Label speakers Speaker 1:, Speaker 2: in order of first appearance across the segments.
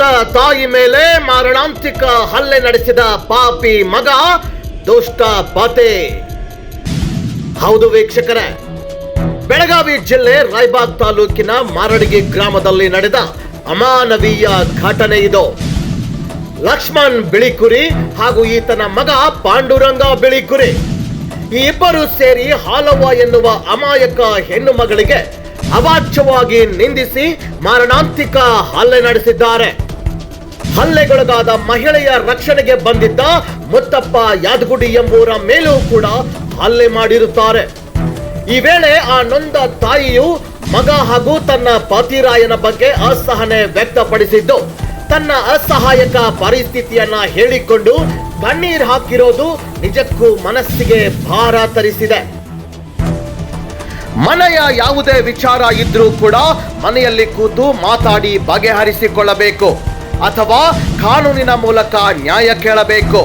Speaker 1: ಹೆತ್ತ ತಾಯಿ ಮೇಲೆ ಮಾರಣಾಂತಿಕ ಹಲ್ಲೆ ನಡೆಸಿದ ಪಾಪಿ ಮಗ ದುಷ್ಟ ಪತೆ. ಹೌದು ವೀಕ್ಷಕರೇ, ಬೆಳಗಾವಿ ಜಿಲ್ಲೆ ರಾಯಬಾಗ್ ತಾಲೂಕಿನ ಮಾರಡಗಿ ಗ್ರಾಮದಲ್ಲಿ ನಡೆದ ಅಮಾನವೀಯ ಘಟನೆ ಇದು. ಲಕ್ಷ್ಮಣ್ ಬಿಳಿಕುರಿ ಹಾಗೂ ಈತನ ಮಗ ಪಾಂಡುರಂಗ ಬಿಳಿಕುರಿ. ಈ ಇಬ್ಬರು ಸೇರಿ ಹಾಲವ್ವ ಎನ್ನುವ ಅಮಾಯಕ ಹೆಣ್ಣು ಮಗಳಿಗೆ ಅವಾಚ್ಯವಾಗಿ ನಿಂದಿಸಿ ಮಾರಣಾಂತಿಕ ಹಲ್ಲೆ ನಡೆಸಿದ್ದಾರೆ. ಹಲ್ಲೆಗೊಳಗಾದ ಮಹಿಳೆಯ ರಕ್ಷಣೆಗೆ ಬಂದಿದ್ದ ಮುತ್ತಪ್ಪ ಯಾದಗುಡಿ ಎಂಬುವರ ಮೇಲೂ ಕೂಡ ಹಲ್ಲೆ ಮಾಡಿರುತ್ತಾರೆ. ಈ ವೇಳೆ ಆ ನೊಂದ ತಾಯಿಯು ಮಗ ಹಾಗೂ ತನ್ನ ಪತಿರಾಯನ ಬಗ್ಗೆ ಅಸಹನೆ ವ್ಯಕ್ತಪಡಿಸಿದ್ದು, ತನ್ನ ಅಸಹಾಯಕ ಪರಿಸ್ಥಿತಿಯನ್ನ ಹೇಳಿಕೊಂಡು ಕಣ್ಣೀರ್ ಹಾಕಿರೋದು ನಿಜಕ್ಕೂ ಮನಸ್ಸಿಗೆ ಭಾರ ತರಿಸಿದೆ. ಮನೆಯ ಯಾವುದೇ ವಿಚಾರ ಇದ್ರೂ ಕೂಡ ಮನೆಯಲ್ಲಿ ಕೂತು ಮಾತಾಡಿ ಬಗೆಹರಿಸಿಕೊಳ್ಳಬೇಕು. ಅಥವಾ ಕಾನೂನಿನ ಮೂಲಕ ನ್ಯಾಯ ಕೇಳಬೇಕು.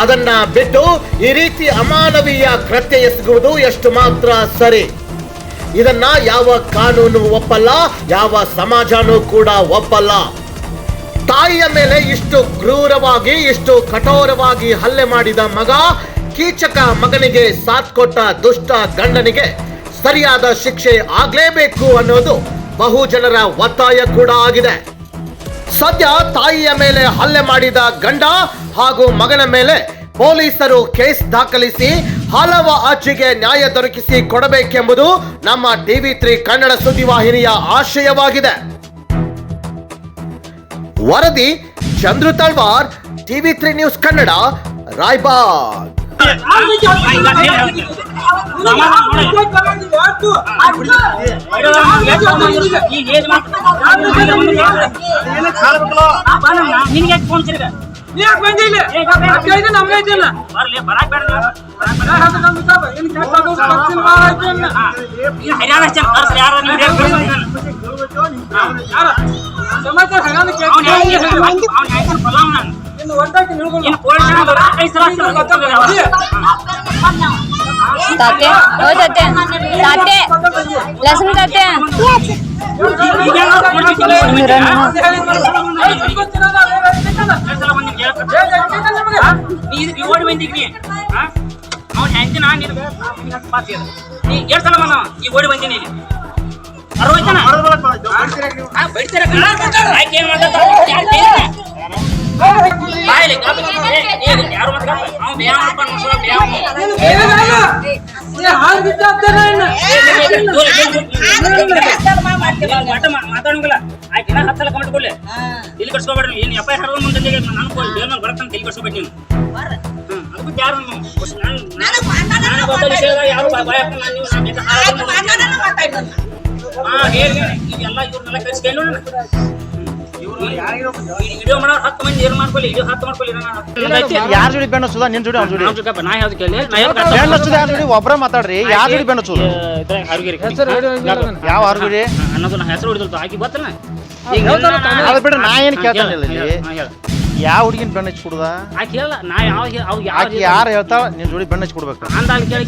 Speaker 1: ಅದನ್ನ ಬಿಟ್ಟು ಈ ರೀತಿ ಅಮಾನವೀಯ ಕೃತ್ಯ ಎಸಗುವುದು ಎಷ್ಟು ಮಾತ್ರ ಸರಿ. ಇದನ್ನ ಯಾವ ಕಾನೂನು ಒಪ್ಪಲ್ಲ, ಯಾವ ಸಮಾಜನೂ ಕೂಡ ಒಪ್ಪಲ್ಲ. ತಾಯಿಯ ಮೇಲೆ ಇಷ್ಟು ಕ್ರೂರವಾಗಿ, ಇಷ್ಟು ಕಠೋರವಾಗಿ ಹಲ್ಲೆ ಮಾಡಿದ ಮಗ ಕೀಚಕ ಮಗನಿಗೆ ಸಾಥ್ ಕೊಟ್ಟ ದುಷ್ಟ ಗಂಡನಿಗೆ ಸರಿಯಾದ ಶಿಕ್ಷೆ ಆಗ್ಲೇಬೇಕು ಅನ್ನೋದು ಬಹು ಜನರ ಒತ್ತಾಯ ಕೂಡ ಆಗಿದೆ. ಸದ್ಯ ತಾಯಿಯ ಮೇಲೆ ಹಲ್ಲೆ ಮಾಡಿದ ಗಂಡ ಹಾಗೂ ಮಗನ ಮೇಲೆ ಪೊಲೀಸರು ಕೇಸ್ ದಾಖಲಿಸಿ ಹಲವ ಅರ್ಜಿಗೆ ನ್ಯಾಯ ದೊರಕಿಸಿ ಕೊಡಬೇಕೆಂಬುದು ನಮ್ಮ ಟಿವಿ ತ್ರೀ ಕನ್ನಡ ಸುದ್ದಿವಾಹಿನಿಯ ಆಶಯವಾಗಿದೆ. ವರದಿ Chandru Talwar TV three news Kannada, Raibag.
Speaker 2: ನಿನ್ಗೆ ಫೋನ್ ಸಿಗ
Speaker 3: ಯಾಕೆ ಬಂದಿಲ್ಲ ಅಕ್ಕೈದು ನಮ್ಗೆ ಐತಿಲ್ಲ
Speaker 2: ಬರ್ಲಿ ಬರಾಕ್ ಬೇಡ
Speaker 3: ಸಮಾಚಾರ
Speaker 2: ಹರಿಯಾಣ ಕರ್ಸ್ರಿ ಯಾರು ಕಳ್ಸ್ರಿ
Speaker 3: ಹಂಗಾದ್ರೆ
Speaker 4: ತಾತೆ ಓ ತಾತೆ ತಾತೆ
Speaker 2: ಲಕ್ಷ್ಮಿ ಓಡಿ ಬಂದೀನಿ ಓಡಿ ಬಂದಿನಿ ಯಾಕೆ ಮಾತಾಡಂಗಿಲ್ಲ ಆಯ್ತು ಇನ್ನ ಹತ್ತಲ್ಲ ಕಮೆಂಟ್ ಕೊಡ್ಲಿ ಇಲ್ಲಿ ಕಟ್ಸ್ಕೊಬೇಡ್ರಿ ಏನ್ ಎಫ್ ಐ ಆರ್ ಮುಂದೆ ನಾನು ಬೇರೆ ಮೇಲೆ ಬರ್ತಾನೆ ತಲೆ ಕಟ್ಸ್ಕೊಬೇಡಿ ನೀನು ಹ್ಮ್ ಅದು ಬಿಟ್ಟು ಯಾರು ಯಾರು. ಹಾ ಹೇಳಿ ಇವೆಲ್ಲ ಇವ್ರನ್ನೆಲ್ಲ ಕಳಿಸ್ಕೊಂಡು ವಿಡಿಯೋ ಹತ್ತು ಮಂದಿ ಏನ್ ಮಾಡ್ಕೊಳ್ಳಿ ವಿಡಿಯೋ ಹತ್ತು ಮಾಡ್ಕೊಳ್ಳಿ
Speaker 5: ಯಾರ ಜೋಡಿ ಬೆಣ್ಣ ಸುದ? ನಿನ್ ಜೋಡಿ ಅವ್ನ ಜೋಡಿ.
Speaker 2: ನಾ ಯಾವ್ದು ಕೇಳಿ?
Speaker 5: ಬೆಣ್ಣ ಸುದ ಯಾರ ಜೋಡಿ? ಒಬ್ರ ಮಾತಾಡ್ರಿ. ಯಾರ ಜೋಡಿ ಬೆಣ್ಣ ಸುದ? ಯಾವ ಆರು ಜೋಡಿ?
Speaker 2: ಅನ್ನೋದು ನಾ ಹೆಸರು ಹೊಡಿದ್ರು ಆಕಿ
Speaker 5: ಅದ್ ಬಿಡ್ರಿ ನಾ ಏನ್ ಕೇಳ್ತಾನಿಲ್ಲ ಇಲ್ಲಿ? ಯಾವ ಹುಡುಗಿನ ಬೆಣ್ಣ ಹಚ್ಚಿ ಕೊಡುದ?
Speaker 2: ಆಕಿ ಹೇಳಲ್ಲ ನಾ ಯಾವ ಅವ್ ಯಾವ
Speaker 5: ಯಾರು ಹೇಳ್ತಾವ ನಿನ್ ಜೋಡಿ ಬೆಣ್ಣ ಹಚ್ಚಿ ಕೊಡ್ಬೇಕು.
Speaker 2: ಅಂದಾಲ್ ಕೇಳಿ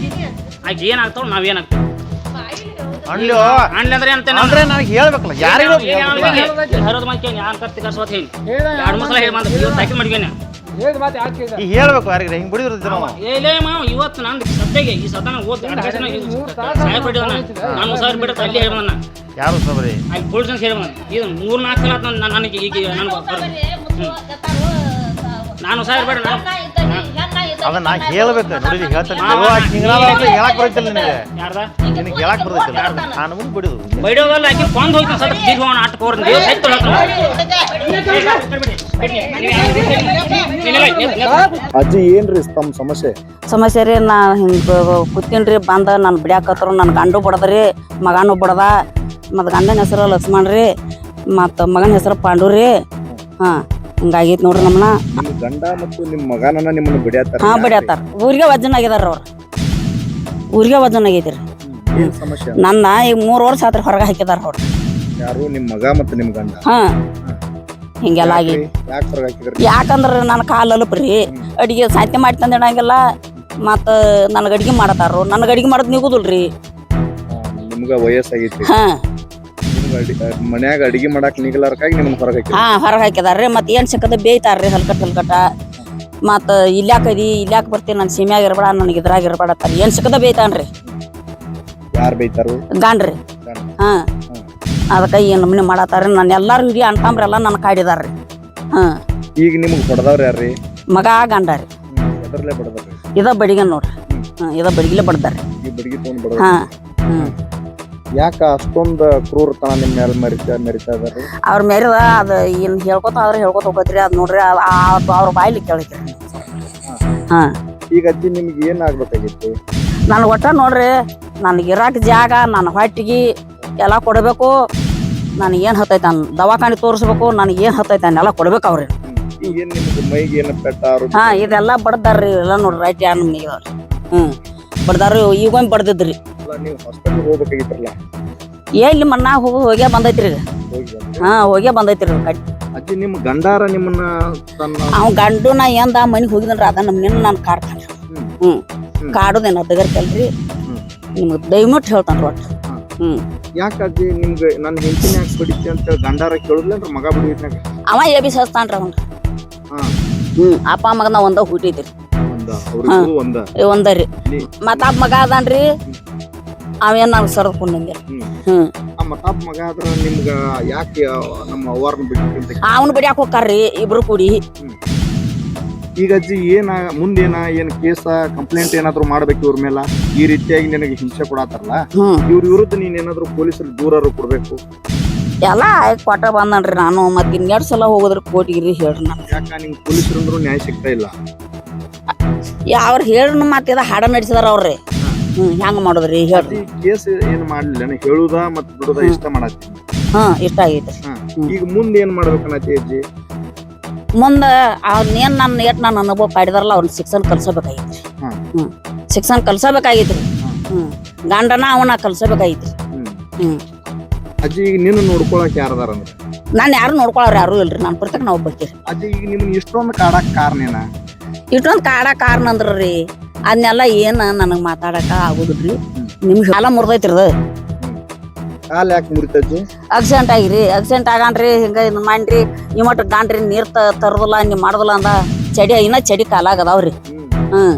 Speaker 2: ಆಕಿ ಏನಾಗ್ತಾವ ನಾವ್
Speaker 5: ಅಲ್ಲೋ
Speaker 2: ಅಣ್ಣ ಅಂದ್ರೆ ಅಂತ
Speaker 5: ಅಂದ್ರೆ ನನಗೆ ಹೇಳ್ಬೇಕಲ್ಲ ಯಾರಿಗೂ
Speaker 2: ಹರೋದ್ ಮಾತು ಕೇಳಿ ಯಾರು ಕತ್ತಿ ಕರ್ಸೋತ್ ಹೇಳಿ. ಎರಡು ಮೂರು ಸಲ ಹೇಳಿ ಇವತ್ತು
Speaker 5: ಹೇಳ್ಬೇಕು ಯಾರಿಗೆ ಹಿಂಗ್ ಬಿಡಿದ್ರು ನಾವು
Speaker 2: ಏಲೇ ಮಾವ ಇವತ್ತು ನಂದು ಸದ್ಯಗೆ ಈ ಸದನ ಓದ್ ಸಾಯ್ ಬಿಟ್ಟಿದ್ದಾನ ನಾನು ಸಾವಿರ ಬಿಟ್ಟು ಅಲ್ಲಿ
Speaker 5: ಯಾರು ಸಬರಿ
Speaker 2: ಅಲ್ಲಿ ಪೊಲೀಸ್ ಹೇಳಿ ಬಂದ ಇದು ಮೂರ್ ನಾಲ್ಕು ಸಲ ನನ್- ನನಗೆ ಈಗ ನನಗೆ ನಾನು ಸಾವಿರ ಬೇಡ ನಾನು
Speaker 5: ಅದನ್ನ ನಾ ಹೇಳ್ಬೇಕು ನೋಡಿ ಹೇಳ್ತಾನೆ. ಹೇಳಕ್ ಬರುತ್ತಿಲ್ಲ ನಿನಗೆ.
Speaker 2: ಯಾರ್ದ?
Speaker 5: ನಿನಗೆ ಹೇಳಕ್ ಬರುತ್ತಿಲ್ಲ ನಾನು ಮುಂದೆ ಬಿಡುದು.
Speaker 2: ಬೈಡೋದಲ್ಲ ಆಕಿ ಕೊಂದ್ ಹೋಯ್ತು ಸರ್ ಜೀವ ಆಟ
Speaker 6: ಅಜ್ಜಿ ಏನ್ರಿ ತಮ್ಮ ಸಮಸ್ಯೆ?
Speaker 7: ಸಮಸ್ಯೆ ರೀ ನಾ ಹಿಂಗೆ ಕೂತೀನ್ರಿ ಬಂದ ನಾನು ಬಿಡ್ಯಾಕತ್ರು ನನ್ನ ಗಂಡು ಬಡದ್ರಿ ಮಗನೂ ಬಡದ. ಮತ್ತು ಗಂಡನ ಹೆಸರು ಲಕ್ಷ್ಮಣ್ ರೀ ಮತ್ತು ಮಗನ ಹೆಸರು ಪಾಂಡು ರೀ. ಹಾಂ. ಹಿಂಗಾಗೈತಿ ನೋಡ್ರಿ ನಮ್ಮನ್ನ
Speaker 6: ನಿಮ್ಮ ಗಂಡ ಮತ್ತು ನಿಮ್ಮ ಮಗನನ್ನ ನಿಮ್ಮನ್ನ ಬಿಡ್ಯಾತಾರ
Speaker 7: ಹಾ ಬಿಡ್ಯಾತಾರ. ಊರಿಗೆ ವಜನ್ ಆಗ್ಯದಾರ ಅವ್ರು. ಊರಿಗೆ ವಜನ್ ಆಗೈತಿ ರೀ
Speaker 6: ಏನ್ ಸಮಸ್ಯೆ?
Speaker 7: ನನ್ನ ಈಗ ಮೂರು ವರ್ಷ ಆತ್ರ ಹೊರಗೆ ಹಾಕಿದಾರ ಅವ್ರು.
Speaker 6: ಯಾರು? ನಿಮ್ಮ ಮಗ ಮತ್ತು ನಿಮ್ಮ ಗಂಡ?
Speaker 7: ಹಾ. ಹಿಂಗೆಲ್ಲ ಆಗೈತಿ.
Speaker 6: ಯಾಕೆ ಹೊರಗೆ ಹಾಕಿದ್ರಿ?
Speaker 7: ಯಾಕಂದ್ರೆ ನನ್ನ ಕಾಲು ಅಲುಪ್ರಿ. ಅಡಿಗೆ ಸಾಧ್ಯ ಮಾಡಿ ತಂದಿಡಂಗಿಲ್ಲ. ಮತ್ತು ನನಗೆ ಅಡಿಗೆ ಮಾಡತಾರು ನನಗೆ ಅಡಿಗೆ ಮಾಡೋದು ನಿಗುದಿಲ್ರಿ
Speaker 6: ನಿಮ್ಗೆ ವಯಸ್ಸಾಗೈತಿ
Speaker 7: ಹಾಂ.
Speaker 6: ಅಡಿ ಮನ್ಯಾಗ ಅಡಿಗೆ ಮಾಡಕ್ ನಿಗಲಾರ್ಕಾಗಿ ನಿಮ್ಮನ್ನ ಹೊರಗೆ ಹಾಕಿ
Speaker 7: ಹಾ ಹೊರಗೆ ಹಾಕಿದಾರ್ರಿ ಮತ್ತೆ ಏನ್ ಸಿಕ್ಕದ ಬೇಯ್ತಾರ್ರಿ ಹಲ್ಕಟ್ ಹಲ್ಕಟ. ಮತ್ತ ಇಲ್ಯಾಕದಿ ಇಲ್ಯಾಕ ಬರ್ತೀನಿ ನಾನು ಸೀಮ್ಯಾಗ ಇರ್ಬೇಡ ನನಗೆ ಇದ್ರಾಗ ಇರ್ಬೇಡ ಅಂತಾರ ಏನ್ ಸಿಕ್ಕದ ಬೇಯ್ತಾನ್ರಿ?
Speaker 6: ಯಾರು ಬೈತಾರು
Speaker 7: ಗಾಂಡ್ರಿ ಹಾಂ. ಅದಕ್ಕೆ ಏನ್ ನಮ್ನೆ ಮಾಡತ್ತಾರ ನನ್ನ ಎಲ್ಲಾರು ಹಿಡಿ ಅಣ್ತಾಮ್ರೆಲ್ಲ ನನ್ನ ಕಾಡಿದಾರ್ರಿ. ಹಾ.
Speaker 6: ಈಗ ನಿಮ್ಗೆ ಹೊಡೆದವ್ರು ಯಾರ್ರಿ?
Speaker 7: ಮಗ ಗಾಂಡಾರಿ. ರೀ
Speaker 6: ಎದರ್ಲೆ ಬಡದ್ರಿ
Speaker 7: ಇದ ಬಡಿಗೆ ನೋಡ್ರಿ. ಹಾ ಇದ ಬಡಿಗಿಲೆ ಬಡ್ದಾರ್ರಿ.
Speaker 6: ಈ ಬಡಿಗೆ ತೊಗೊಂಡ್ ಬಡದ
Speaker 7: ಹಾ.
Speaker 6: ಯಾಕ ಅಷ್ಟೊಂದು ಕ್ರೂರತನ ನಿಮ್ಮ ಮೇಲೆ ಮೆರಿತಾ ಮೆರಿತಾ ಇದಾರೆ?
Speaker 7: ಅವ್ರ ಮೇರಿದ ಅದು ಏನು ಹೇಳ್ಕೊತ ಆದ್ರೆ ಹೇಳ್ಕೊತ ಹೋಗತ್ರಿ. ಅದು ನೋಡ್ರಿ ಅದ್- ಅವ್ರ ಬಾಯ್ಲಿ ಕೇಳಕ್ರಿ ಹಾ.
Speaker 6: ಈಗ ಅಜ್ಜಿ ನಿಮ್ಗೆ ಏನ್ ಆಗ್ಬೇಕಾಗಿತ್ತು?
Speaker 7: ನನ್ ಒಟ್ಟ ನೋಡ್ರಿ ನನಗೆ ಇರಾಕ್ ಜಾಗ ನನ್ನ ಹೊಟ್ಟಿಗೆ ಎಲ್ಲ ಕೊಡಬೇಕು. ನನಗೆ ಏನು ಹತ್ತೈತೆ ನಾನು ದವಾಖಾನೆ ತೋರಿಸ್ಬೇಕು ನನಗೆ ಏನು ಹತ್ತೈತೆ ಅನ್ನೆಲ್ಲ ಕೊಡ್ಬೇಕು ಅವ್ರಿ.
Speaker 6: ನಿಮ್ಗೆ ಮೈಗೆ ಏನ ಪೆಟ್ಟ ಆರೋಗ್ಯ?
Speaker 7: ಹಾ ಇದೆಲ್ಲ ಬಡ್ದಾರ್ರಿ ಎಲ್ಲ ನೋಡ್ರಿ ರೈಟ್ ಯಾರು ನಮ್ಗೆ ಇದಾವ್ರಿ ಹ್ಮ್ ಈಗ ಈಗೊಂದು ಬಡ್ದಿದ್ರಿ.
Speaker 6: ನೀವು ಹಾಸ್ಪಿಟಲ್ ಹೋಗ್ಬೇಕಾಗಿತ್ರಲ್ಲ
Speaker 7: ಎಲ್ಲಿ ಮಣ್ಣಾಗ ಹೋಗಿ ಬಂದೈತ್ರಿ ಈಗ.
Speaker 6: ಹೋಗಿ ಬಂದ್ರಿ.
Speaker 7: ಹಾ ಹೋಗಿ ಬಂದೈತ್ರಿ ಕಟ್
Speaker 6: ಅಜ್ಜಿ ನಿಮ್ ಗಂಡಾರ ನಿಮ್ಮನ್ನ ತನ್ನ
Speaker 7: ಅವ್ ಗಂಡು ನಾ ಎಂದ ಮನಿ ಹೋಗಿದ್ರ ಅದ ನಮ್ಮ ನಿನ್ನ ನಾನು ಕಾಡ್ತಾನೆ
Speaker 6: ಹ್ಮ್.
Speaker 7: ಹ್ಮ್.
Speaker 6: ಹ್ಮ್.
Speaker 7: ಕಾಡುದೇನ ದಗರ್ಕಲ್ರಿ
Speaker 6: ಕಲ್ರಿ
Speaker 7: ನಿಮ್ಗೆ ದಯವಿಟ್ಟು ಹೇಳ್ತಾನೆ ಒಟ್ಟು.
Speaker 6: ಹಾ.
Speaker 7: ಹ್ಮ್.
Speaker 6: ಯಾಕ ಅಜ್ಜಿ ನಿಮ್ಗೆ ನನ್ನ ಹೆಂಡತಿನ ಯಾಕೆ ಬಡಿತಿ ಅಂತ ಗಂಡಾರ ಮಗ ಬಡಿದ್ನಾಗ
Speaker 7: ಅವ ಎಬಿ ಸಸ್ತಾನ್ರಿ ಅವನ್
Speaker 6: ಹಾ.
Speaker 7: ಹ್ಮ್. ಅಪ್ಪ ಮಗನ ಒಂದ ಹುಟ್ಟಿದ್ರಿ
Speaker 6: ಒಂದ ರೀ.
Speaker 7: ಮತ್ತ ಮಗ ಅದಾನ್ರಿ ಅವೇನ್ ನಾವು ಸರ್
Speaker 6: ಹ್ಮ್.
Speaker 7: ಹ್ಮ್.
Speaker 6: ಆ ಮಗ ಆದ್ರ ನಿಮ್ಗ ಯಾಕೆ ನಮ್ಮ ಅವ್ವಾರ್ನ ಬಿಟ್ಟು
Speaker 7: ಅವನು ಬಿಡ್ಯಾಕ ಹೋಗ್ತಾರ್ರಿ ಇಬ್ರು ಕೂಡಿ.
Speaker 6: ಈಗ ಅಜ್ಜಿ ಏನ ಮುಂದೇನ ಏನ್ ಕೇಸ ಕಂಪ್ಲೇಂಟ್ ಏನಾದ್ರು ಮಾಡ್ಬೇಕು ಇವ್ರ ಮೇಲೆ? ಈ ರೀತಿಯಾಗಿ ನಿನಗೆ ಹಿಂಸೆ ಕೊಡತ್ತಾರಲ್ಲ ಇವ್ರ ವಿರುದ್ಧ ನೀನ್ ಏನಾದ್ರು ಪೊಲೀಸರು ದೂರರು ಕೊಡ್ಬೇಕು?
Speaker 7: ಎಲ್ಲ ಕೊಟ್ಟ ಬಂದನ್ರಿ ನಾನು ಮತ್ತೆ ಇನ್ನೆರಡು ಸಲ ಹೋಗೋದ್ರ ಕೋಟಿಗಿರಿ ಹೇಳ್ರಿ ನಾನು.
Speaker 6: ಯಾಕ ನಿಂಗೆ ಪೊಲೀಸರಂದ್ರು ನ್ಯಾಯ ಸಿಗ್ತಾ ಇಲ್ಲ?
Speaker 7: ಅವ್ರು ಹೇಳ್ರಿ ಮತ್ತೆ ಇದು ಹಾಡ ನಡೆಸಿದಾರ ಅವ್ರಿ ಹ್ಮ್ ಹೆಂಗ್ ಮಾಡುದ್ರಿ ಹೇಳ್ರಿ.
Speaker 6: ಕೇಸ್ ಏನ್ ಮಾಡ್ಲಿಲ್ಲ ಹೇಳುದ ಮತ್ ಬಿಡುದ ಇಷ್ಟ ಮಾಡತ್ತೀನಿ
Speaker 7: ಹಾ ಇಷ್ಟ ಆಗೈತೆ
Speaker 6: ಈಗ ಮುಂದೆ ಏನ್ ಮಾಡ್ಬೇಕನ್ನತಿ ಅಜ್ಜಿ?
Speaker 7: ಮುಂದ ಅವ್ನೇನ್ ನನ್ನ ಏಟ್ ನನ್ನ ಅನುಭವ ಪಾಡಿದಾರಲ್ಲ ಅವ್ನ ಶಿಕ್ಷಣ ಕಲ್ಸಬೇಕಾಗೈತ್ರಿ.
Speaker 6: ಹ್ಮ್.
Speaker 7: ಹ್ಮ್. ಶಿಕ್ಷಣ ಕಲ್ಸಬೇಕಾಗೈತ್ರಿ. ಹ್ಮ್. ಗಂಡನ ಅವನ ಕಲ್ಸಬೇಕಾಗೈತ್ರಿ.
Speaker 6: ಹ್ಮ್.
Speaker 7: ಹ್ಮ್.
Speaker 6: ಅಜ್ಜಿ ಈಗ ನಿನ್ನ ನೋಡ್ಕೊಳಕ್ ಯಾರದಾರ ಅಂದ್ರೆ?
Speaker 7: ನಾನು ಯಾರು ನೋಡ್ಕೊಳವ್ರ ಯಾರು ಇಲ್ರಿ. ನಾನು ಬರ್ತಕ್ಕ ನಾವು ಬರ್ತೀರಿ
Speaker 6: ಅಜ್ಜಿ ಈಗ ನಿಮ್ಗೆ ಇಷ್ಟೊಂದು ಕಾಡಕ್ಕೆ ಕಾರಣ ಏನ?
Speaker 7: ಇಷ್ಟೊಂದು ಕಾಡ ಕಾರಣ ಅಂದ್ರಿ ಅದನ್ನೆಲ್ಲ ಏನ ನನಗೆ ಮಾತಾಡಕ ಆಗುದಿಲ್ರಿ. ನಿಮ್ಗೆ ಕಾಲ ಮುರ್ದೈತ್ರಿ ಅದು.
Speaker 6: ಕಾಲ್ ಯಾಕೆ
Speaker 7: ಆಕ್ಸಿಡೆಂಟ್ ಆಗಿರಿ. ಆಕ್ಸಿಡೆಂಟ್ ಆಗನ್ರಿ ಹಿಂಗ ಇದು ಮಾಡ್ರಿ. ಮಟ್ಟ ಗಾಂಡ್ರಿ ನೀರ್ ತ- ತರದಿಲ್ಲ ನೀವ್ ಮಾಡುದಿಲ್ಲ ಅಂದ ಚಡಿ ಇನ್ನ ಚಡಿ ಕಾಲ ಆಗದಾವ್ರಿ. ಹ್ಮ್.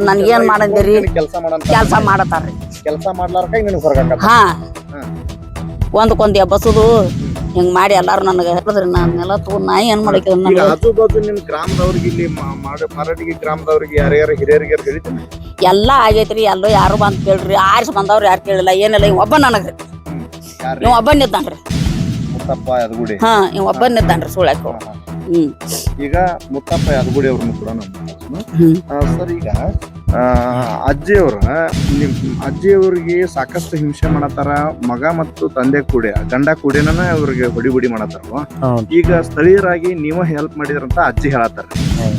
Speaker 7: ನನ್ಗೇನ್ ಮಾಡಂದಿರಿ?
Speaker 6: ಕೆಲಸ
Speaker 7: ಕೆಲ್ಸ ಮಾಡತಾರ್ರಿ.
Speaker 6: ಕೆಲಸ ಮಾಡ್ಲಾರ್ಕ ನಿನ್ ಹೊರಗಾಕ
Speaker 7: ಹಾ. ಒಂದಕ್ಕೊಂದ್ ಎಬ್ಬಸದು ಹಿಂಗ್ ಮಾಡಿ ಎಲ್ಲಾರು ನನಗೆ ಹೇಳಿದ್ರಿ ನಾನೆಲ್ಲ ತಗೊಂಡ್ ನಾ ಏನ್ ಮಾಡಕ್ಕೆ
Speaker 6: ಈಗ
Speaker 7: ನನಗೆ?
Speaker 6: ಆಜು ಬಾಜು ನಿಮ್ ಗ್ರಾಮದವ್ರಿಗೆ ಇಲ್ಲಿ ಮರಡಿಗೆ ಮಾಡ ಗ್ರಾಮದವ್ರಿಗೆ ಯಾರ್ಯಾರ ಹಿರಿಯರಿಗೆ ಹೇಳಿದ್ರಿ?
Speaker 7: ಎಲ್ಲಾ ಆಗೈತ್ರಿ ಎಲ್ಲೋ ಯಾರು ಬಂದ್ ಕೇಳ್ರಿ ಆರಿಸಿ ಬಂದವ್ರು ಯಾರು ಕೇಳಿಲ್ಲ ಏನಿಲ್ಲ ಇವ್ ಒಬ್ಬ ನನಗ್ರಿ
Speaker 6: ಯಾರು
Speaker 7: ಇವ್ ಒಬ್ಬ
Speaker 6: ಮುತ್ತಪ್ಪ ಯದಗುಡಿ.
Speaker 7: ಹಾ ಇವ್ ಸುಳ್ಯಾಕ ಹ್ಮ್
Speaker 6: ಈಗ ಮುತ್ತಪ್ಪ ಯದಗುಡಿ ಅವ್ರನ್ನು ಕೂಡ ನಮ್ಮ ಸರ್ ಈಗ ಅಜ್ಜಿಯವ್ರ ನಿಮ್ ಅಜ್ಜಿಯವ್ರಿಗೆ ಸಾಕಷ್ಟು ಹಿಂಸೆ ಮಾಡತ್ತಾರ ಮಗ ಮತ್ತು ತಂದೆ ಕೂಡ ಗಂಡ ಕೂಡಿನ ಅವ್ರಿಗೆ ಹೊಡಿ ಬುಡಿ ಮಾಡತ್ತಾರ ಈಗ ಸ್ಥಳೀಯರಾಗಿ ನೀವ ಹೆಲ್ಪ್ ಮಾಡಿದ್ರಂತ ಅಜ್ಜಿ ಹೇಳತ್ತಾರ.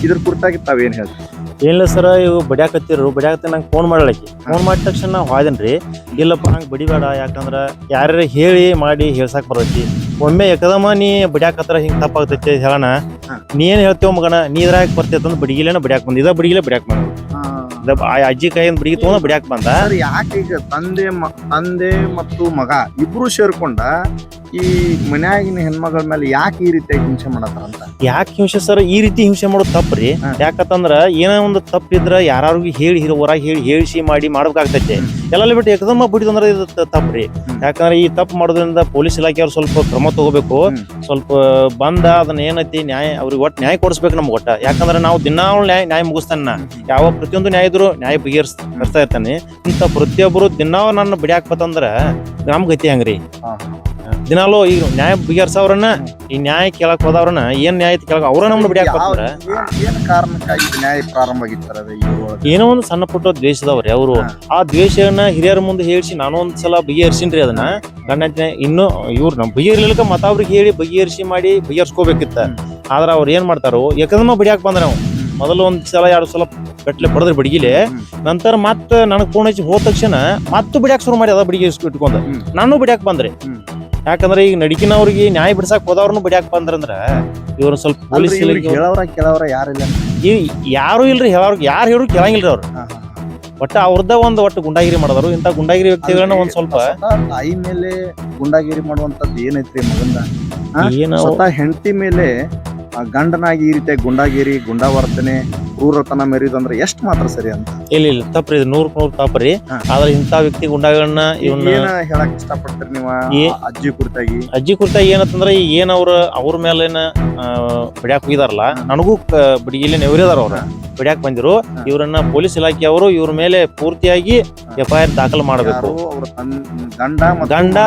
Speaker 6: ಇದ್ರ ಕುರಿತಾಗಿ ತಾವೇನ್ ಹೇಳ್ತೀರಿ
Speaker 8: ಏನಿಲ್ಲ ಸರ್ ಇವು ಬಡಿಯಾಕತ್ತಿರು ಬಡಿಯಾಕತ್ತಿ ನಂಗೆ ಫೋನ್ ಮಾಡಲಕ್ಕಿ. ಫೋನ್ ಮಾಡಿದ ತಕ್ಷಣ ನಾವು ಹೋದೆನ್ರಿ. ಇಲ್ಲಪ್ಪ ನಂಗೆ ಬಡಿಬೇಡ ಯಾಕಂದ್ರೆ ಯಾರ್ಯಾರ ಹೇಳಿ ಮಾಡಿ ಹೇಳ್ಸಕ್ ಬರ್ತೈತಿ. ಒಮ್ಮೆ ಏಕದಮ ನೀ ಬಡಿಯಾಕತ್ರ ಹಿಂಗೆ ತಪ್ಪಾಗ್ತೈತಿ ಹೇಳೋಣ. ನೀ ಏನು ಹೇಳ್ತೇವ ಮಗನ ನೀ ಇದ್ರಾಗ ಬರ್ತೈತೆ ಅಂದ್ರೆ ಬಡಿಗಿಲೇನ ಬಡಿಯಾಕ್ ಬಂದು. ಇದ ಬಡಿಗಿಲೇ ಬಡಿಯಾಕ್ ಇದ ಆ ಅಜ್ಜಿ ಕೈಯಿಂದ ಬಡಿಗೆ ತೊಗೊಂಡ ಬಿಡ್ಯಾಕ್ ಬಂದ?
Speaker 6: ಯಾಕೆ ಈಗ ತಂದೆ ಮ- ತಂದೆ ಮತ್ತು ಮಗ ಇಬ್ರು ಸೇರ್ಕೊಂಡ ಈ ಮನ್ಯಾಗಿನ ಹೆಣ್ಮಗಳ ಮೇಲೆ ಯಾಕೆ ಈ ರೀತಿಯಾಗಿ ಹಿಂಸೆ ಮಾಡತ್ತಾರ ಅಂತ?
Speaker 8: ಯಾಕೆ ಹಿಂಸೆ ಸರ್? ಈ ರೀತಿ ಹಿಂಸೆ ಮಾಡೋದು ತಪ್ಪ್ರಿ. ಯಾಕಂತಂದ್ರ ಏನೋ ಒಂದು ತಪ್ಪಿದ್ರ ಯಾರು ಹೇಳಿ ಹಿರ ಹೊರಗೆ ಹೇಳಿ ಹೇಳಿಸಿ ಮಾಡಿ ಮಾಡ್ಬೇಕಾಗ್ತೈತೆ. ಎಲ್ಲ ಬಿಟ್ಟು ಏಕದಮ್ಮ ಬಿಡಿದಂದ್ರೆ ಇದು ತಪ್ಪ್ರಿ. ಯಾಕಂದ್ರೆ ಈ ತಪ್ಪು ಮಾಡೋದ್ರಿಂದ ಪೊಲೀಸ್ ಇಲಾಖೆಯವ್ರು ಸ್ವಲ್ಪ ಕ್ರಮ ತಗೋಬೇಕು. ಸ್ವಲ್ಪ ಬಂದ ಅದನ್ನ ಏನೈತಿ ನ್ಯಾಯ ಅವ್ರಿಗೆ ಒಟ್ಟು ನ್ಯಾಯ ಕೊಡಿಸ್ಬೇಕು ನಮ್ಗೆ ಒಟ್ಟ. ಯಾಕಂದ್ರೆ ನಾವು ದಿನಾ ನ್ಯಾಯ ನ್ಯಾಯ ಮುಗಿಸ್ತಾನ. ಯಾವ ಪ್ರತಿಯೊಂದು ನ್ಯಾಯ ಇದ್ರು ನ್ಯಾಯ ಬಗೆಹರಿಸ್ ಬರ್ತಾ ಇರ್ತಾನೆ. ಇಂಥ ಪ್ರತಿಯೊಬ್ಬರು ದಿನಾ ನನ್ನ ಬಿಡ್ಯಾಕ್ ಬತ್ತಂದ್ರ ನಮ್ ಗತಿ ಹಂಗ್ರಿ. ದಿನಾಲು ಈಗ ನ್ಯಾಯ ಬಿಗರ್ಸವ್ರನ್ನ ಈ ನ್ಯಾಯ ಕೇಳಕ್ ಹೋದವ್ರನ್ನ ಏನ್ ನ್ಯಾಯ ಕೇಳಕ್ ಅವ್ರ ನಮ್ನ ಬಿಡಿ
Speaker 6: ಏನ್- ಏನ್ ಕಾರಣಕ್ಕಾಗಿ ನ್ಯಾಯ ಪ್ರಾರಂಭ
Speaker 8: ಒಂದು ಸಣ್ಣ ಪುಟ್ಟ ದ್ವೇಷದವ್ರಿ ಅವರು. ಆ ದ್ವೇಷನ ಹಿರಿಯರ ಮುಂದೆ ಹೇಳಿಸಿ ನಾನು ಒಂದ್ ಸಲ ಬಗೆಹರಿಸಿನ್ರಿ ಅದನ್ನ. ಗಂಡ ಇನ್ನು ಇವ್ರು ನಮ್ ಬಗೆಹರ್ಲಿಕ್ಕ ಮತ್ತ ಅವ್ರಿಗೆ ಹೇಳಿ ಬಗೆಹರಿಸಿ ಮಾಡಿ ಬಗೆಹರಿಸ್ಕೋಬೇಕಿತ್ತ. ಆದ್ರ ಅವ್ರು ಏನ್ ಮಾಡ್ತಾರೋ ಏಕದಮ್ಮ ಬಿಡಿಯಾಕ್ ಬಂದ್ರ ನಾವು. ಮೊದಲು ಒಂದ್ ಸಲ ಎರಡು ಸಲ ಬೆಟ್ಲೆ ಬಡದ್ರಿ ಬಿಡಿಗಿಲೆ. ನಂತರ ಮತ್ತ ನನಗ್ ಪೂರ್ಣ ಹಚ್ಚಿ ಹೋದ ತಕ್ಷಣ ಮತ್ತೆ ಬಿಡ್ಯಾಕ್ ಶುರು ಮಾಡಿ ಅದ ಬಿಡಿಗೆ ಇಟ್ಕೊಂಡ. ನಾನು ಬಿಡ್ಯಾಕ್ ಬಂದ್ರಿ. ಯಾಕಂದ್ರೆ ಈಗ ನಡಿಕಿನವ್ರಿಗೆ ನ್ಯಾಯ ಬಿಡ್ಸಕ್ ಹೋದವ್ರನ್ನು ಬಿಡ್ಯಾಕ್ ಬಂದ್ರಂದ್ರ ಇವ್ರು ಸ್ವಲ್ಪ ಪೊಲೀಸ್
Speaker 6: ಹೇಳವ್ರ ಕೆಲವ್ರ ಯಾರಿಲ್ಲ
Speaker 8: ಈ ಯಾರು ಇಲ್ರಿ ಹೇಳೋರ್ ಯಾರು ಹೇಳು ಕೇಳಂಗಿಲ್ರಿ ಅವ್ರು. ಒಟ್ಟ ಅವ್ರದ ಒಂದ್ ಒಟ್ಟು ಗುಂಡಾಗಿರಿ ಮಾಡಿದ್ರು ಇಂತ ಗುಂಡಾಗಿರಿ ವ್ಯಕ್ತಿಗಳನ್ನ ಒಂದ್ ಸ್ವಲ್ಪ
Speaker 6: ತಾಯಿ ಮೇಲೆ ಗುಂಡಾಗಿರಿ ಮಾಡುವಂತದ್ದು ಏನೈತ್ರಿ ಮಗಂದ?
Speaker 8: ಏನ
Speaker 6: ಹೆಂಡತಿ ಮೇಲೆ ಗಂಡನಾಗಿ ಈ ರೀತಿಯಾಗಿ ಗುಂಡಾಗಿರಿ ಗುಂಡಾವರ್ತನೆ ಕ್ರೂರತನ ಮೆರಿದಂದ್ರೆ ಎಷ್ಟ್ ಮಾತ್ರ ಸರಿ ಅಂತ?
Speaker 8: ಇಲ್ಲ ಇಲ್ಲ ತಪ್ಪ್ರಿ ಇದು ನೂರಕ್ ನೂರ್ ತಪ್ಪ್ರಿ. ಆದ್ರೆ ಇಂಥ ವ್ಯಕ್ತಿ ಗುಂಡಾಗಳನ್ನ ಇವನ್ನ
Speaker 6: ಏನ ಹೇಳಕ್ ಇಷ್ಟಪಡ್ತೀರಿ ನೀವು ಆ
Speaker 8: ಏ-
Speaker 6: ಅಜ್ಜಿ ಕುರಿತಾಗಿ?
Speaker 8: ಅಜ್ಜಿ ಕುರಿತಾಗಿ ಏನಂತಂದ್ರೆ ಏನ್ ಅವ್ರ ಅವ್ರ ಮೇಲೇನ ಬಿಡ್ಯಾಕ್ ಹೋಗಿದಾರಲ್ಲ ನನಗೂ ಬಿಡಿಗಿಲಿ ನೆವರಿದಾರ ಅವ್ರ. ಬಿಡ್ಯಾಕ್ ಬಂದಿರು. ಇವರನ್ನ ಪೊಲೀಸ್ ಇಲಾಖೆಯವರು ಇವ್ರ ಮೇಲೆ ಪೂರ್ತಿಯಾಗಿ ಎಫ್ ಐ ಆರ್ ದಾಖಲು ಮಾಡಬೇಕು.
Speaker 6: ಗಂಡ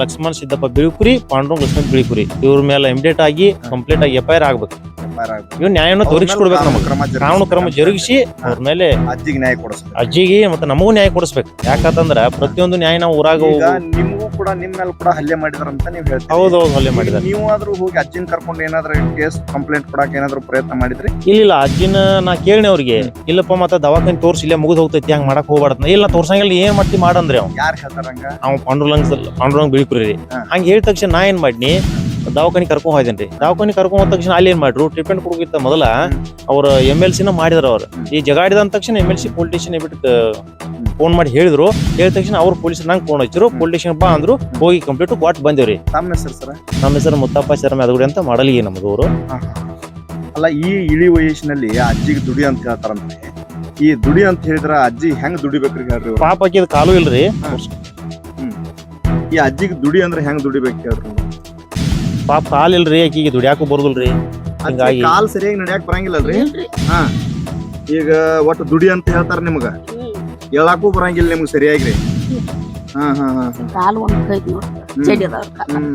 Speaker 8: ಲಕ್ಷ್ಮಣ್ ಸಿದ್ದಪ್ಪ ಬಿಳಿಪುರಿ ಪಾಂಡುರಂಗ ಲಕ್ಷ್ಮಣ್ ಬಿಳಿಪುರಿ ಇವ್ರ ಮೇಲೆ ಇಮಿಡಿಯೇಟ್ ಆಗಿ ಕಂಪ್ಲೀಟ್ ಆಗಿ ಎಫ್ ಐ ಆರ್ ಆಗ್ಬೇಕು. ಇವ್ ನ್ಯಾಯನ ತೋರಿಸ್ಕೊಡ್ಬೇಕು
Speaker 6: ನಮ್ಮ
Speaker 8: ನಮಗೆ.
Speaker 6: ಕ್ರಮ ಜರುಗಿಸಿ-
Speaker 8: ಕಾನೂನು ಕ್ರಮ ಜರುಗಿಸಿ ಅವ್ರ ಮೇಲೆ
Speaker 6: ಅಜ್ಜಿಗೆ ನ್ಯಾಯ ಕೊಡಿಸ್ಬೇಕು.
Speaker 8: ಅಜ್ಜಿಗೆ ಮತ್ತೆ ನಮಗೂ ನ್ಯಾಯ ಕೊಡಿಸ್ಬೇಕು. ಯಾಕಂತಂದ್ರ ಪ್ರತಿಯೊಂದು ನ್ಯಾಯ ನಾವು ಊರಾಗ
Speaker 6: ಈಗ ನಿಮಗೂ ಕೂಡ ನಿಮ್ ಮೇಲೆ ಕೂಡ ಹಲ್ಲೆ ಮಾಡಿದ್ರಂತ ನೀವು ಹೇಳ್ತೀರಿ.
Speaker 8: ಹೌದು ಹೌದು ಹಲ್ಲೆ ಮಾಡಿದ
Speaker 6: ನೀವು ಆದ್ರೂ ಹೋಗಿ ಅಜ್ಜಿನ ಕರ್ಕೊಂಡು ಏನಾದ್ರೂ ಕೇಸ್ ಕಂಪ್ಲೇಂಟ್ ಕೊಡಕ್ ಏನಾದ್ರೂ ಪ್ರಯತ್ನ ಮಾಡಿದ್ರಿ?
Speaker 8: ಇಲ್ಲ ಅಜ್ಜಿನ ನಾ ಕೇಳಿನಿ ಅವ್ರಿಗೆ. ಇಲ್ಲಪ್ಪ ಮತ್ತೆ ದವಾಖಾನೆ ತೋರ್ಸಿ ಇಲ್ಲೇ ಮುಗಿದ್ ಹೋಗ್ತೈತಿ ಹಂಗ ಮಾಡಕ್ ಹೋಗ್ಬಾರ್ದು ಇಲ್ಲ ತೋರ್ಸಂಗಿಲ್ಲ ಏನ್ ಮಾಡ್ತಿ ಮಾಡಂದ್ರೆ ಅವ್
Speaker 6: ಯಾರು ಹೇಳ್ತಾರಂಗ?
Speaker 8: ಅವ್ ಪಾಂಡುರಂಗ ಪಾಂಡುರಂಗ ಬೀಳ್ಕುರಿ
Speaker 6: ಹಾ.
Speaker 8: ಹಂಗ ಹೇಳಿದ ತಕ್ಷಣ ನಾ ಏನ್ ಮಾಡಿನಿ? ದವಾಖಾನಿ ಕರ್ಕೊಂಡ್ ಹೋಯ್ತೇನ್ರಿ ದವಾಖಾನೆ ಕರ್ಕೊಂಡ್ ಹೋದ ತಕ್ಷಣ ಅಲ್ಲಿ ಏನ್ ಮಾಡ್ರು? ಟ್ರೀಟ್ಮೆಂಟ್ ಕೊಡೋಕಿತ್ತ ಮೊದಲ ಅವ್ರ ಎಂ ಎಲ್ ಸಿನ ಮಾಡಿದ್ರು ಅವ್ರು. ಈ ಜಗಾಡಿದ ಅಂದ ತಕ್ಷಣ M L C police station ಬಿಟ್ಟು ಫೋನ್ ಮಾಡಿ ಹೇಳಿದ್ರು. ಹೇಳಿದ ತಕ್ಷಣ ಅವ್ರು ಪೊಲೀಸ್ ನಂಗೆ ಫೋನ್ ಹಚ್ಚಿರು ಪೊಲೀಸ್ ಸ್ಟೇಷನ್ ಬಾ ಅಂದ್ರು. ಹೋಗಿ ಕಂಪ್ಲೀಟ್ ಕೊಟ್ಟು ಬಂದೇವ್ರಿ.
Speaker 6: ತಮ್ಮ ಹೆಸರು ಸರ್
Speaker 8: ನಮ್ಮ ಹೆಸರು ಮುತ್ತಪ್ಪ ಶರ್ಮ ಅದಗುಡಿ ಅಂತ ಮಾಡಲಿ ನಮ್ದು ಊರು.
Speaker 6: ಅಲ್ಲ ಈ ಇಳಿ ವಯಸ್ಸಿನಲ್ಲಿ ಅಜ್ಜಿಗೆ ದುಡಿ ಅಂತ ಹೇಳ್ತಾರಂತೆ. ಈ ದುಡಿ ಅಂತ ಹೇಳಿದ್ರ ಅಜ್ಜಿ ಹೆಂಗ್ ದುಡಿಬೇಕ್ರಿ ಹೇಳ್ರಿ?
Speaker 8: ಪಾಪ ಹಾಕಿದ ಕಾಲು ಇಲ್ರಿ.
Speaker 6: ಈ ಅಜ್ಜಿಗೆ ದುಡಿ ಅಂದ್ರೆ ಹೆಂಗ್ ದುಡಿಬೇಕು ಹೇಳ್ರಿ?
Speaker 8: ಪಾಪ ಕಾಲ್ ಇಲ್ರಿ ಆಕಿಗೆ ದುಡಿಯಾಕು ಬರುದಿಲ್ರಿ.
Speaker 6: ರೀ
Speaker 8: ಹಿಂಗಾಗಿ
Speaker 6: ಕಾಲ್ ಸರಿಯಾಗಿ ನಡ್ಯಾಕ್ ಬರಂಗಿಲ್ಲಲ್ರಿ? ಹಾ. ಈಗ ಒಟ್ಟು ದುಡಿ ಅಂತ ಹೇಳ್ತಾರ ನಿಮ್ಗ? ಹೇಳಾಕು ಬರಂಗಿಲ್ಲ ನಿಮ್ಗೆ ಸರಿಯಾಗಿ ಹಾ ಹಾ ಹಾ
Speaker 7: ಕಾಲು ಒಂದು ಕೈ ನೋಡಿ
Speaker 6: ಹ್ಮ್. ಹ್ಮ್.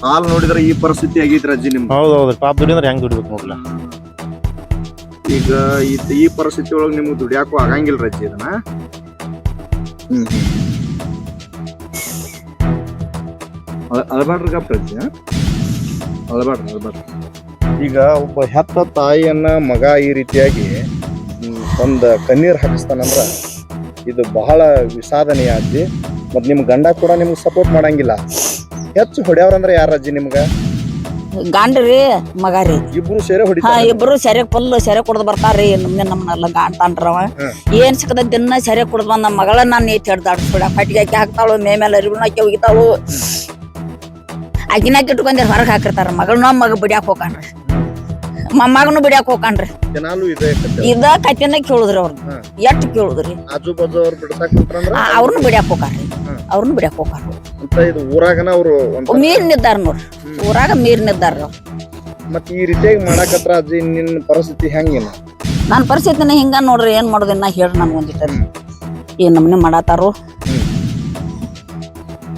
Speaker 6: ಕಾಲ್ ನೋಡಿದ್ರೆ ಈ ಪರಿಸ್ಥಿತಿ ಆಗೈತ್ರಿ ಅಜ್ಜಿ ನಿಮ್ಗೆ
Speaker 8: ಹೌದ್ ಹೌದ್ರಿ ಪಾಪ ದುಡಿ ಅಂದ್ರೆ ಹೆಂಗ್ ದುಡಿಬೇಕು ನೋಡ್ಲ?
Speaker 6: ಈಗ ಈ ಈ ಪರಿಸ್ಥಿತಿ ಒಳಗೆ ನಿಮ್ಗೆ ದುಡಿಯಾಕು ಆಗಂಗಿಲ್ಲ ಅಜ್ಜಿ ಇದನ್ನ. ಹ್ಮ್ ಅಳ- ಅಳಬಾಡ್ರಿ ಗಪ್ಪ ರಜ್ಜಿ ಹಾ? ಅಳಬಾಡ್ರಿ ಅಳಬಾಡ್ರಿ ಈಗ ಒಬ್ಬ ಹೆತ್ತ ತಾಯಿಯನ್ನ ಮಗ ಈ ರೀತಿಯಾಗಿ ಒಂದು ಕಣ್ಣೀರು ಹಾಕಿಸ್ತಾನಂದ್ರ ಇದು ಬಹಳ ವಿಷಾದನೀಯ ಅಜ್ಜಿ ಮತ್ತು ನಿಮ್ ಗಂಡ ಕೂಡ ನಿಮ್ಗೆ ಸಪೋರ್ಟ್ ಮಾಡಂಗಿಲ್ಲ. ಹೆಚ್ಚು ಹೊಡೆಯವ್ರಂದ್ರೆ ಯಾರ ಅಜ್ಜಿ ನಿಮ್ಗ?
Speaker 7: ಗಂಡ್ರಿ ಮಗ ರೀ.
Speaker 6: ಇಬ್ರು ಸೇರೆ
Speaker 7: ಹಾ
Speaker 6: ಹೊಡಿತಾರೆ
Speaker 7: ಇಬ್ರು ಸೆರೆ ಫುಲ್ ಸೆರೆ ಕುಡ್ದು ಬರ್ತಾರ್ರಿ ನಮ್ಗೆ ನಮ್ಮನ್ನೆಲ್ಲ ಗಾಂಟಾನ್ರವ ಏನ್ ಸಿಕ್ಕದ ದಿನ ಸೆರೆ ಕುಡ್ದು ಬಂದ ನಮ್ಮ ಮಗಳ ನಾನು ನೀಟ್ ಹಿಡ್ದಾಡ್ಸ್ಬಿಡ ಕಟ್ಟಿಗೆ ಹಾಕಿ ಹಾಕ್ತಾಳು ಮೇ ಮೇಲೆ ಅರಿವಿನ ಹಾಕಿ ಒಗಿತಾಳು ಆಕಿನಾಕಿ ಇಟ್ಕೊಂಡ್ರೆ ಹೊರಗೆ ಹಾಕಿರ್ತಾರ? ಮಗಳನ್ನ ಮಗ ಬಿಡ್ಯಾಕ ಹೋಗಾನ್ರಿ ಮೊಮ್ಮಗನು ಬಿಡ್ಯಾಕ ಹೋಗಾನ್ರಿ
Speaker 6: ಜನಾಲು ಇದೆ.
Speaker 7: ಇದ ಕತ್ತಿನ ಕೇಳುದ್ರಿ
Speaker 6: ಅವ್ರ.
Speaker 7: ಎಷ್ಟು ಕೇಳುದ್ರಿ?
Speaker 6: ಆಜು ಬಾಜು ಅವ್ರು ಕುಂತ್ರಂದ್ರ
Speaker 7: ಅವ್ರನ್ನ ಬಿಡ್ಯಾಕ ಹೋಗ್ರಿ ಅವ್ರನ್ನ ಬಿಡ್ಯಾಕ ಹೋಗ್ರಿ
Speaker 6: ಅಂತ ಇದು ಊರಾಗನ ಅವ್ರು ಒಂದ್
Speaker 7: ಮೀರ್ನಿದ್ದಾರ ನೋಡ್ರಿ. ಊರಾಗ ಮೀರ್ನಿದ್ದಾರ
Speaker 6: ಮತ್ ಈ ರೀತಿಯಾಗಿ ಮಾಡಾಕತ್ರ ಅಜ್ಜಿ ನಿನ್ನ ಪರಿಸ್ಥಿತಿ ಹೆಂಗಿಲ್ಲ
Speaker 7: ನನ್ನ ಪರಿಸ್ಥಿತಿನ ಹಿಂಗ ನೋಡ್ರಿ ಏನ್ ಮಾಡೋದು ನಾ ಹೇಳ್ರಿ ನನ್ಗೊಂದಿಟ್ಟ ಏನ್ ನಮ್ನೆ ಮಾಡಾತಾರು